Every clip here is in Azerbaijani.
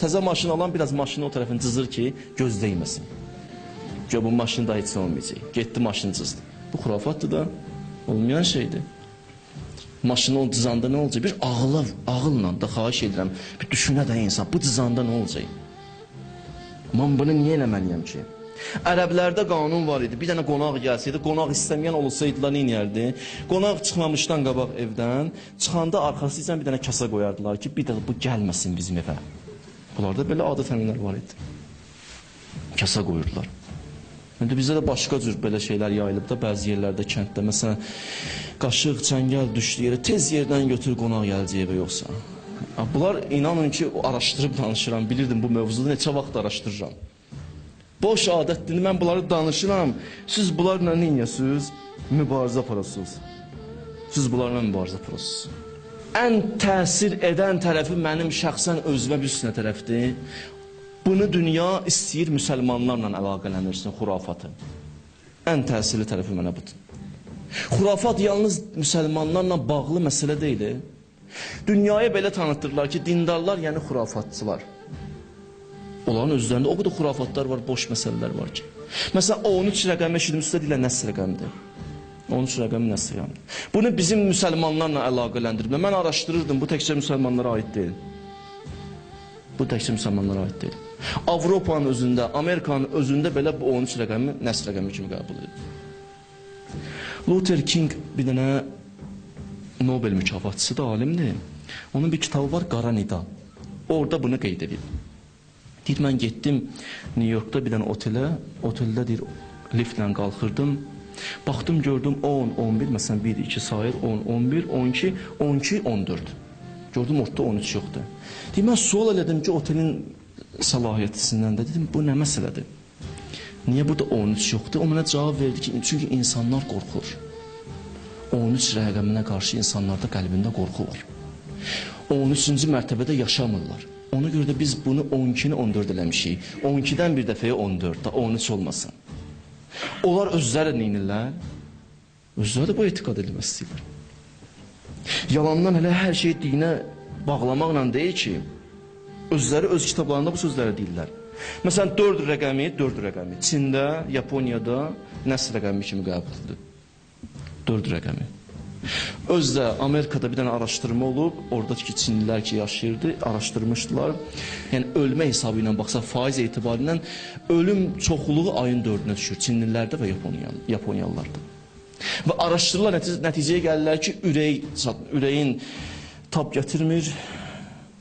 Təzə maşın alan biraz maşını o tərəfini cızır ki, göz dəyməsin. Gör bu maşın da heç olmayacaq. Getdi maşını cızdı. Bu xurafatdır da, olmayan şeydir. Maşını o cızanda nə olacaq? Bir ağıla, ağılla da xahiş edirəm. Bir düşünə də insan, bu cızanda nə olacaq? Mən bunu niyə eləməliyəm ki? Ərəblərdə qanun var idi. Bir dənə qonaq gəlsəydi, qonaq istəməyən olsaydılar nə edərdi? Qonaq çıxmamışdan qabaq evdən, çıxanda arxası ilə bir dənə kasa qoyardılar ki, bir də bu gəlməsin bizim evə. Bunlarda belə adət-ənənələr var idi. Kasa qoyurdular. İndi bizdə də başqa cür belə şeylər yayılıb da bəzi yerlərdə, kənddə. Məsələn, qaşıq, çəngəl düşdü yerə, tez yerdən götür qonaq gələcək evə yoxsa. Bunlar inanın ki, araşdırıb danışıram, bilirdim bu mövzuda neçə vaxt araşdırıram. Boş adətdir, mən bunları danışıram. Siz bunlarla nə edirsiniz? Mübarizə aparasınız. Siz bunlarla mübarizə aparasınız. Ən təsir edən tərəfi mənim şəxsən özümə bir üstünə tərəfdir. Bunu dünya istəyir müsəlmanlarla əlaqələnirsin, xurafatı. Ən təsirli tərəfi mənə budur. Xurafat yalnız müsəlmanlarla bağlı məsələ deyil. Dünyaya belə tanıtdırlar ki, dindarlar yəni xurafatçılar. Onların özlərində o qədər xurafatlar var, boş məsələlər var ki. Məsələn, 13 rəqəmi eşitmişsə deyirlər nəsr rəqəmidir. 13 rəqəmi nəsr rəqəmidir. Bunu bizim müsəlmanlarla əlaqələndiriblər. Mən araşdırırdım, bu təkcə müsəlmanlara aid deyil. Bu təkcə müsəlmanlara aid deyil. Avropanın özündə, Amerikanın özündə belə bu 13 rəqəmi nəsr rəqəmi kimi qəbul edilir. Luther King bir dənə Nobel mükafatçısı da alimdir. Onun bir kitabı var Qara Nida. Orada bunu qeyd edib. Deyir mən getdim New Yorkda bir dənə otelə, oteldə deyir liftlə qalxırdım. Baxdım gördüm 10, 11 məsələn 1 2 sayır 10, 11, 12, 12, 14. Gördüm ortada 13 yoxdur. Deyir mən sual elədim ki otelin səlahiyyətçisindən də dedim bu nə məsələdir? Niyə burada 13 yoxdur? O mənə cavab verdi ki, çünki insanlar qorxur. 13 rəqəminə qarşı insanlarda qəlbində qorxu var. 13-cü mərtəbədə yaşamırlar. Ona görə də biz bunu 12-ni 14 eləmişik. 12-dən bir dəfəyə 14, da 13 olmasın. Onlar özləri neynirlər? Özləri də bu etiqad edilmək istəyirlər. Yalandan elə hər şey dinə bağlamaqla deyil ki, özləri öz kitablarında bu sözləri deyirlər. Məsələn 4 rəqəmi, 4 rəqəmi Çində, Yaponiyada nəsr rəqəmi kimi qəbul edilir. 4 rəqəmi. Özdə Amerikada bir dənə araşdırma olub, oradakı Çinlilər ki yaşayırdı, araşdırmışdılar. Yəni ölmə hesabı ilə baxsa faiz etibarilə ölüm çoxluğu ayın 4-ünə düşür Çinlilərdə və Yaponiyalı, Yaponiyalılarda. Və araşdırırlar nəticə, nəticəyə gəlirlər ki, ürək ürəyin tab gətirmir,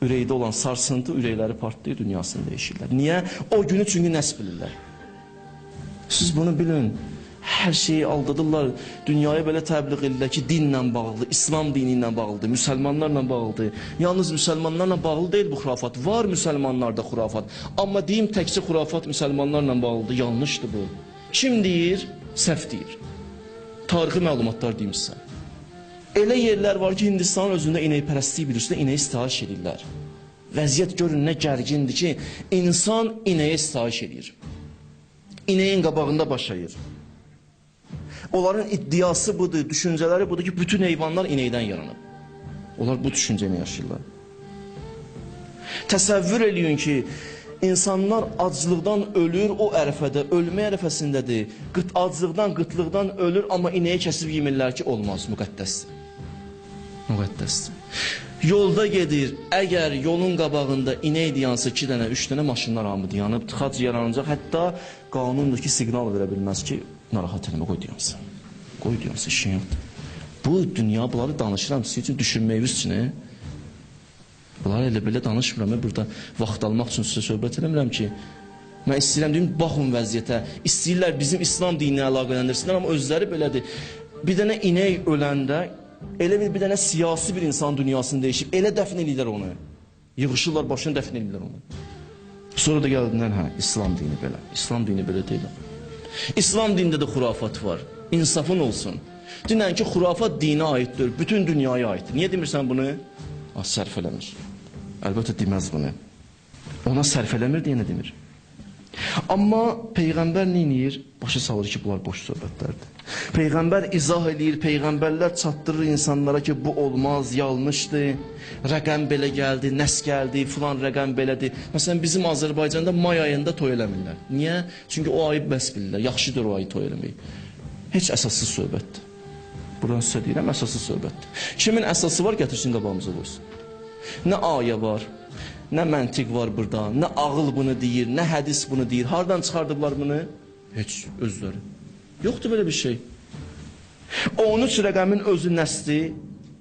ürəkdə olan sarsıntı ürəkləri partlayır, dünyasını dəyişirlər. Niyə? O günü çünki nəs bilirlər. Siz bunu bilin. Hər şeyi aldadırlar. Dünyaya belə təbliğ edirlər ki, dinlə bağlıdır, İslam dini ilə bağlıdır, müsəlmanlarla bağlıdır. Yalnız müsəlmanlarla bağlı deyil bu xurafat. Var müsəlmanlarda xurafat. Amma deyim təkcə xurafat müsəlmanlarla bağlıdır. Yanlışdır bu. Kim deyir? Səhv deyir. Tarixi məlumatlar deyim sizə. Elə yerlər var ki, Hindistanın özündə inəkpərəstlik bilirsə, inəyi istihaş edirlər. Vəziyyət görün nə gərgindir ki, insan inəyə istihaş edir. İnəyin qabağında başlayır. Onların iddiası budur, düşüncələri budur ki, bütün heyvanlar inəkdən yaranıb. Onlar bu düşüncəni yaşayırlar. Təsəvvür eləyin ki, insanlar aclıqdan ölür, o ərəfədə, ölmə ərəfəsindədir. Qıt aclıqdan, qıtlıqdan ölür, amma inəyi kəsib yemirlər ki, olmaz, müqəddəsdir. Müqəddəsdir. Yolda gedir, əgər yolun qabağında inək dayansa 2 dənə, 3 dənə maşınlar hamı dayanıb, tıxac yaranacaq, hətta qanundur ki, siqnal verə bilməz ki, narahat eləmə, qoy dayansın. Qoy dayansın, işin yoxdur. Bu dünya bunları danışıram sizin üçün düşünməyiniz üçün. e? Bunları elə belə danışmıram, mən burada vaxt almaq üçün sizə söhbət eləmirəm ki, mən istəyirəm deyim, baxın vəziyyətə. İstəyirlər bizim İslam dininə əlaqələndirsinlər, amma özləri belədir. Bir dənə inək öləndə elə bir, bir dənə siyasi bir insan dünyasını dəyişib, elə dəfn edirlər onu. Yığışırlar başını dəfn edirlər onu. Sonra da gəldilər, hə, İslam dini belə. İslam dini belə deyil. İslam dinində də xurafat var. İnsafın olsun. Dinən ki, xurafat dinə aiddir, bütün dünyaya aiddir. Niyə demirsən bunu? Ha, sərf eləmir. Əlbəttə deməz bunu. Ona sərf eləmir deyə nə demir? Amma peyğəmbər edir? Başa salır ki, bunlar boş söhbətlərdir. Peyğəmbər izah eləyir, peyğəmbərlər çatdırır insanlara ki, bu olmaz, yanlışdır. Rəqəm belə gəldi, nəs gəldi, filan rəqəm belədir. Məsələn, bizim Azərbaycanda may ayında toy eləmirlər. Niyə? Çünki o ayı bəs bilirlər. Yaxşıdır o ayı toy eləmək. Heç əsassız söhbətdir. Buradan sizə deyirəm, əsassız söhbətdir. Kimin əsası var, gətirsin qabağımıza qoysun. Nə ayə var, nə məntiq var burada, nə ağıl bunu deyir, nə hədis bunu deyir. Hardan çıxardıblar bunu? Heç özləri. Yoxdur belə bir şey. 13 rəqəmin özü nəsli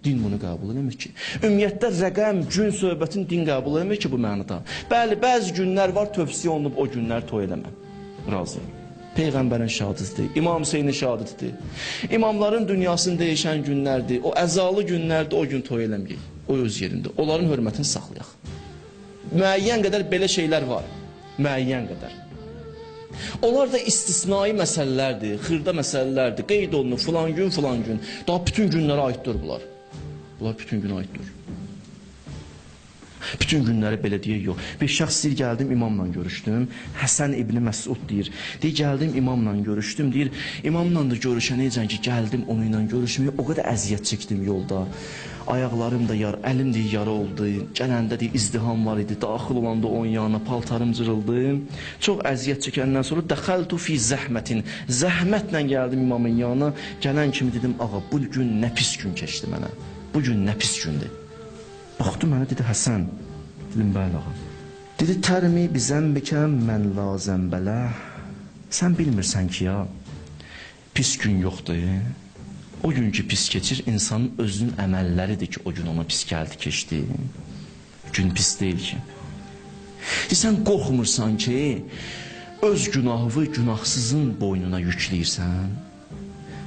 din bunu qəbul eləmir ki. Ümumiyyətlə rəqəm, gün söhbətin din qəbul eləmir ki bu mənada. Bəli, bəzi günlər var tövsiyə olunub o günlər toy eləmə. Razıyam. Peyğəmbərin şahiddir, İmam Hüseynin şahiddir. İmamların dünyasını dəyişən günlərdir. O əzalı günlərdir, o gün toy eləməyək. O öz yerində. Onların hörmətini saxlayaq. Müəyyən qədər belə şeylər var. Müəyyən qədər. Onlar da istisnai məsələlərdir, xırda məsələlərdir. Qeyd olunur filan gün, filan gün. Daha bütün günlərə aiddir bunlar. Bunlar bütün günə aiddir. Bütün günləri belə deyək yox. Bir şəxs deyir gəldim imamla görüşdüm. Həsən İbn Məsud deyir. Deyir gəldim imamla görüşdüm. Deyir imamla da görüşənəcən ki gəldim onunla görüşməyə o qədər əziyyət çəkdim yolda. Ayaqlarım da yar, əlim də yara oldu. Gələndə deyir izdiham var idi. Daxil olanda onun yanına paltarım cırıldı. Çox əziyyət çəkəndən sonra dəxaltu fi zəhmətin. Zəhmətlə gəldim imamın yanına. Gələn kimi dedim ağa bu gün nə pis gün keçdi mənə. Bu gün nə pis gündür. Baxdı mənə dedi Həsən. Dedim bəli ağa. Dedi tərmi bizəmbikə mən lazım bələ. Sən bilmirsən ki ya pis gün yoxdur. O gün ki pis keçir insanın özünün əməlləridir ki o gün ona pis gəldi keçdi. Gün pis deyil ki. Sən qorxmursan ki öz günahını günahsızın boynuna yükləyirsən.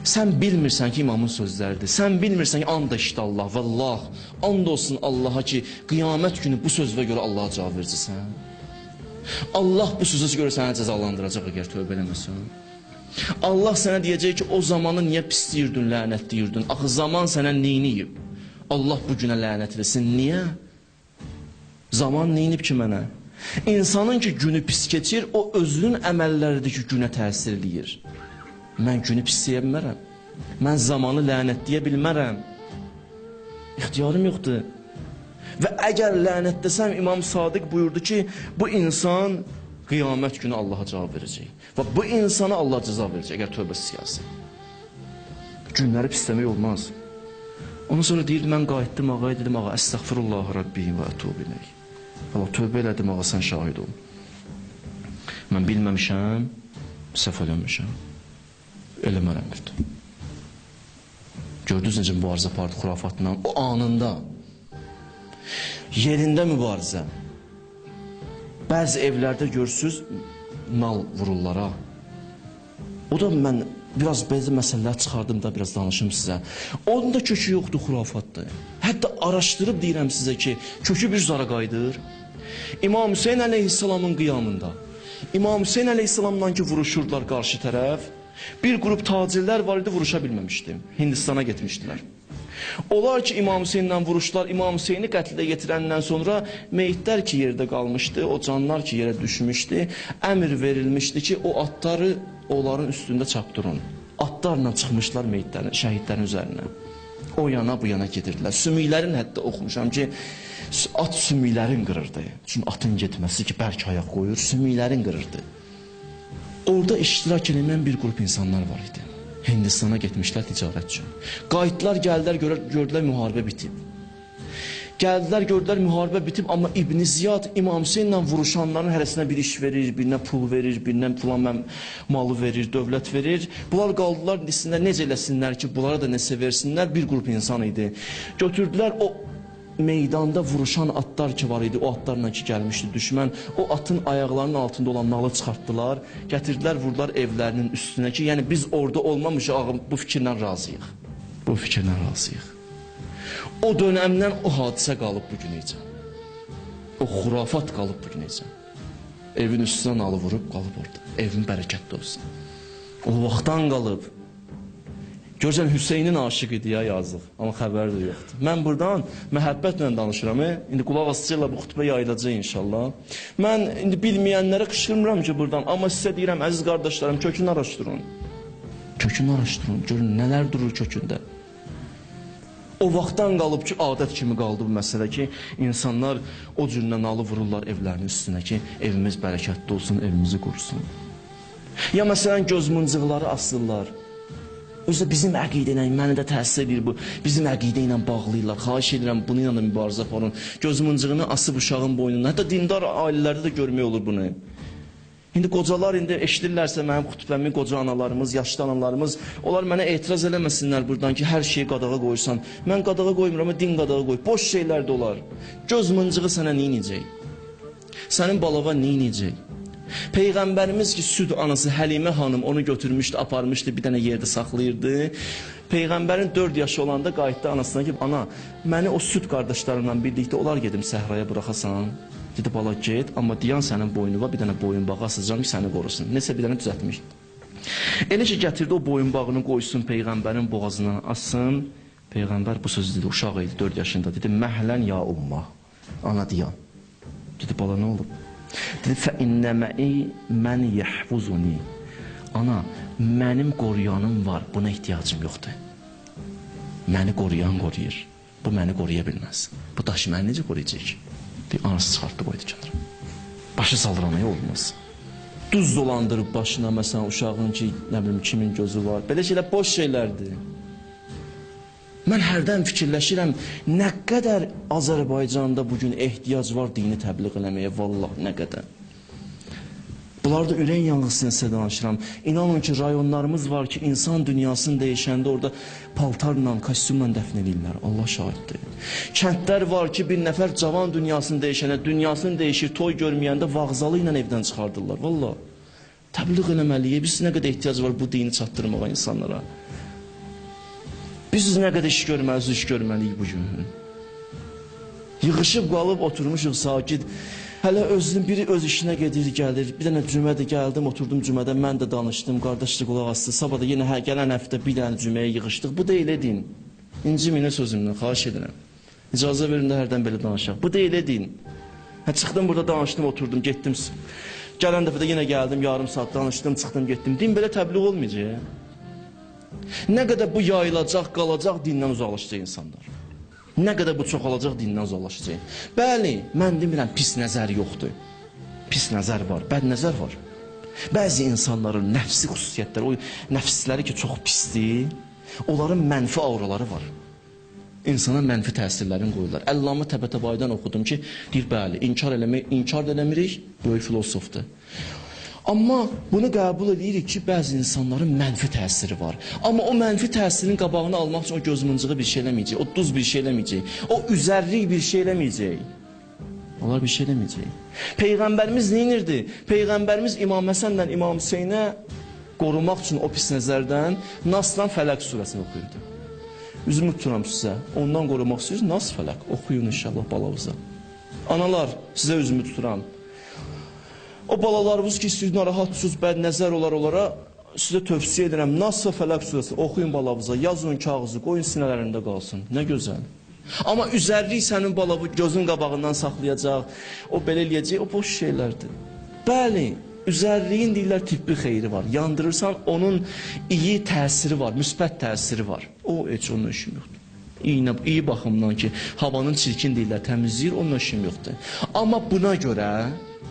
Sən bilmirsən ki, imamın sözləridir. Sən bilmirsən ki, and işte Allah, vallah, and olsun Allaha ki, qiyamət günü bu sözvə görə Allaha cavab verəcəksən. Allah bu sözə görə səni cəzalandıracaq əgər tövbə eləməsən. Allah sənə deyəcək ki, o zamanı niyə pisləyirdin, lənətləyirdin? Axı zaman sənə neyniyib? Allah bu günə lənət etsin. Niyə? Zaman neynib ki mənə? İnsanın ki günü pis keçir, o özünün əməlləridir ki, günə təsir eləyir. Mən günü pisləyə bilmərəm. Mən zamanı lənətləyə bilmərəm. İxtiyarım yoxdur. Və əgər lənətləsəm İmam Sadiq buyurdu ki, bu insan qiyamət günü Allaha cavab verəcək. Və bu insana Allah cəza verəcək əgər tövbəsi gəlsə. Günləri pisləmək olmaz. Ondan sonra deyir, mən qayıtdım ağaya, dedim, ağa, əstəğfirullah Rabbi və ətub iləyik. Allah, tövbə elədim, ağa, sən şahid ol. Mən bilməmişəm, səhv eləmişəm eləmərəm dedi. Gördünüz necə mübarizə apardı xurafatla o anında. Yerində mübarizə. Bəzi evlərdə görürsüz nal vururlar ha. O da mən biraz belə məsələlər çıxardım da biraz danışım sizə. Onun da kökü yoxdur, xurafatdır. Hətta araşdırıb deyirəm sizə ki, kökü bir zara qayıdır. İmam Hüseyn əleyhissalamın qiyamında İmam Hüseyn əleyhissalamla ki vuruşurdular qarşı tərəf. Bir qrup tacirlər var idi, vuruşa bilməmişdi. Hindistana getmişdilər. Onlar ki İmam Hüseynlə vuruşdular. İmam Hüseyni qətlə yetirəndən sonra meyitlər ki yerdə qalmışdı, o canlar ki yerə düşmüşdü, əmr verilmişdi ki o atları onların üstündə çapdırın. Atlarla çıxmışlar meyitlərin, şəhidlərin üzərinə. O yana bu yana gedirdilər. Sümüklərin hətta oxumuşam ki at sümüklərin qırırdı. Çünki atın getməsi ki bərk ayaq qoyur, sümüklərin qırırdı. Orada iştirak edən bir qrup insanlar var idi. Hindistana getmişlər ticarət üçün. Qayıtlar gəldilər, görər, gördülər müharibə bitib. Gəldilər, gördülər müharibə bitib, amma İbn Ziyad İmam Hüseynlə vuruşanların hərəsinə bir iş verir, birinə pul verir, birinə filan malı verir, dövlət verir. Bunlar qaldılar desinlər necə eləsinlər ki, bunlara da nəsə versinlər. Bir qrup insan idi. Götürdülər o meydanda vuruşan atlar ki var idi, o atlarla ki gəlmişdi düşmən, o atın ayaqlarının altında olan nalı çıxartdılar, gətirdilər, vurdular evlərinin üstünə ki, yəni biz orada olmamışıq, bu fikirlə razıyıq. Bu fikirlə razıyıq. O dönəmdən o hadisə qalıb bu günəcə. O xurafat qalıb bu günəcə. Evin üstünə nalı vurub qalıb orada. Evin bərəkətli olsun. O vaxtdan qalıb. Görsən Hüseynin aşiq idi ya yazıq, amma xəbəri də yoxdur. Mən burdan məhəbbətlə danışıram. E? İndi qulaq asıcıyla bu xutbə yayılacaq inşallah. Mən indi bilməyənlərə qışqırmıram ki burdan, amma sizə deyirəm əziz qardaşlarım, kökünü araşdırın. Kökünü araşdırın, görün nələr durur kökündə. O vaxtdan qalıb ki, adət kimi qaldı bu məsələ ki, insanlar o cürlə nalı vururlar evlərinin üstünə ki, evimiz bərəkətli olsun, evimizi qurusun. Ya məsələn göz mıncıqları asırlar. Özü bizim əqidə ilə məni də təsir edir bu. Bizim əqidə ilə bağlayırlar. Xahiş edirəm bunu ilə də mübarizə aparın. Göz mıncığını asıb uşağın boynuna. Hətta dindar ailələrdə də görmək olur bunu. İndi qocalar indi eşidirlərsə mənim xutbəmi, qoca analarımız, yaşlı analarımız, onlar mənə etiraz eləməsinlər burdan ki, hər şeyi qadağa qoyursan. Mən qadağa qoymuram, amma din qadağa qoy. Boş şeylər də olar. Göz mıncığı sənə nə edəcək? Sənin balava nə edəcək? Peyğəmbərimiz ki, süd anası Həlimə xanım onu götürmüşdü, aparmışdı, bir dənə yerdə saxlayırdı. Peyğəmbərin 4 yaşı olanda qayıtdı anasına ki, ana, məni o süd qardaşlarımla birlikdə olar gedim səhraya buraxasan. Dedi, bala get, amma diyan sənin boynuva bir dənə boyunbağı asacağım ki, səni qorusun. Nəsə bir dənə düzəltmiş. Elə ki, gətirdi o boyunbağını qoysun Peyğəmbərin boğazına assın. Peyğəmbər bu sözü dedi, uşaq idi, 4 yaşında. Dedi, məhlən ya umma. Ana diyan. Dedi, bala nə olub? Fə innəməi mən yəhvuzuni. Ana, mənim qoruyanım var, buna ehtiyacım yoxdur. Məni qoruyan qoruyur. Bu məni qoruya bilməz. Bu daşı məni necə qoruyacaq? Deyir, anası çıxartdı qoydu kənara. Başı saldıramaya olmaz. Duz dolandırıb başına məsələn uşağın ki, nə bilim kimin gözü var. Belə şeylər boş şeylərdir. Mən hərdən fikirləşirəm, nə qədər Azərbaycanda bu gün ehtiyac var dini təbliğ eləməyə, vallah nə qədər. Bunlarda ürək yanğısını sizə danışıram. İnanın ki, rayonlarımız var ki, insan dünyasını dəyişəndə orada paltarla, kostyumla dəfn edirlər. Allah şahiddir. Kəndlər var ki, bir nəfər cavan dünyasını dəyişəndə, dünyasını dəyişir, toy görməyəndə vağzalı ilə evdən çıxardırlar. Vallah. Təbliğ eləməliyik. Biz nə qədər ehtiyac var bu dini çatdırmağa insanlara. Biz nə qədər iş görməliyik, iş görməliyik bu gün. Yığışıb qalıb oturmuşuq sakit. Hələ özünün biri öz işinə gedir, gəlir. Bir dənə cümədə gəldim, oturdum cümədə, mən də danışdım. Qardaşlıq qulaq asdı. Sabah da yenə hə, gələn həftə bir dənə cüməyə yığışdıq. Bu deyil edin. İnciminə sözümdən xahiş edirəm. İcazə verin də hərdən belə danışaq. Bu deyil edin. Hə çıxdım burada danışdım, oturdum, getdim. Gələn dəfə də yenə gəldim, yarım saat danışdım, çıxdım, getdim. Din belə təbliğ olmayacaq. Nə qədər bu yayılacaq, qalacaq, dindən uzaqlaşacaq insanlar. Nə qədər bu çoxalacaq, dindən uzaqlaşacaq. Bəli, mən demirəm pis nəzər yoxdur. Pis nəzər var, bəd nəzər var. Bəzi insanların nəfsi xüsusiyyətləri, o nəfsləri ki çox pisdir, onların mənfi auraları var. İnsana mənfi təsirlərini qoyurlar. Əllamə Təbətəbaydan oxudum ki, deyir bəli, inkar eləmək, inkar da eləmirik, böyük filosofdur. Amma bunu qəbul edirik ki, bəzi insanların mənfi təsiri var. Amma o mənfi təsirin qabağını almaq üçün o gözmıncığı bir şey eləməyəcək, o duz bir şey eləməyəcək, o üzərlik bir şey eləməyəcək. Onlar bir şey eləməyəcək. Peyğəmbərimiz nə edirdi? Peyğəmbərimiz İmam Həsənlə İmam Hüseynə qorumaq üçün o pis nəzərdən Nasdan Fələq surəsini oxuyurdu. Üzümü tuturam sizə. Ondan qorumaq istəyirsiniz? Nas Fələq oxuyun inşallah balavıza. Analar, sizə üzümü tuturam. O balalarımız ki, siz narahatsınız, bəd nəzər olar onlara sizə tövsiyə edirəm. Nas və Fələq surəsi oxuyun balavıza, yazın kağızı, qoyun sinələrində qalsın. Nə gözəl. Amma üzərlik sənin balavı gözün qabağından saxlayacaq, o belə eləyəcək, o boş şeylərdir. Bəli, üzərliyin deyirlər tibbi xeyri var. Yandırırsan, onun iyi təsiri var, müsbət təsiri var. O heç onun işim yoxdur. İyi, iyi baxımdan ki, havanın çirkin deyirlər, təmizləyir, onun işim yoxdur. Amma buna görə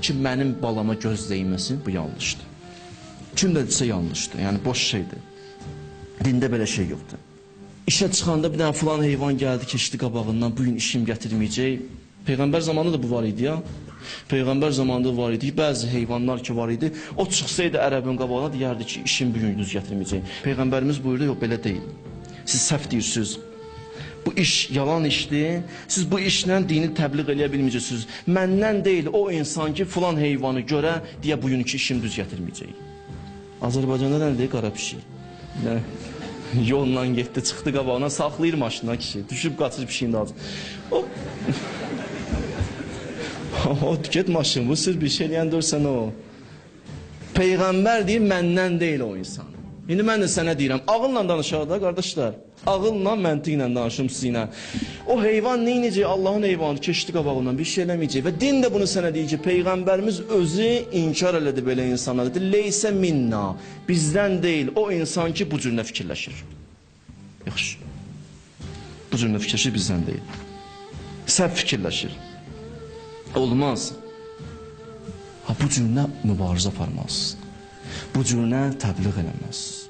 ki, mənim balama göz dəyməsin, bu yanlışdır. Kim də desə yanlışdır, yəni boş şeydir. Dində belə şey yoxdur. İşə çıxanda bir dənə filan heyvan gəldi, keçdi qabağından, bu gün işim gətirməyəcək. Peyğəmbər zamanında da bu var idi ya. Peyğəmbər zamanında var idi ki, bəzi heyvanlar ki var idi, o çıxsaydı ərəbin qabağına deyərdi ki, işim bu gün düz gətirməyəcək. Peyğəmbərimiz buyurdu, yox belə deyil. Siz səhv deyirsiniz. Bu iş yalan işdir. Siz bu işlə dini təbliğ eləyə bilməyəcəksiniz. Məndən deyil o insan ki, filan heyvanı görə deyə bugünkü işim düz gətirməyəcək. Azərbaycanda nə deyir qara pişik? Yəni yolla getdi, çıxdı qabağına, saxlayır maşına kişi. Düşüb qaçır pişiyin dalınca. O O get maşın, bu sır bir şey eləyən dörsən o. Peyğəmbər deyir, məndən deyil o insan. İndi mən də sənə deyirəm, ağılla danışaq da qardaşlar. Ağılla, məntiqlə danışım sizinlə. O heyvan nə edəcək? Allahın heyvanı keçdi qabağından bir şey eləməyəcək və din də bunu sənə deyir ki, peyğəmbərimiz özü inkar elədi belə insanlara. Dedi, "Leysə minna." Bizdən deyil, o insan ki, bu cür nə fikirləşir. Yaxşı. Bu cür nə fikirləşir bizdən deyil. Səhv fikirləşir. Olmaz. Ha bu cür nə mübarizə aparmalısınız. Bu cür nə təbliğ eləməlisiniz.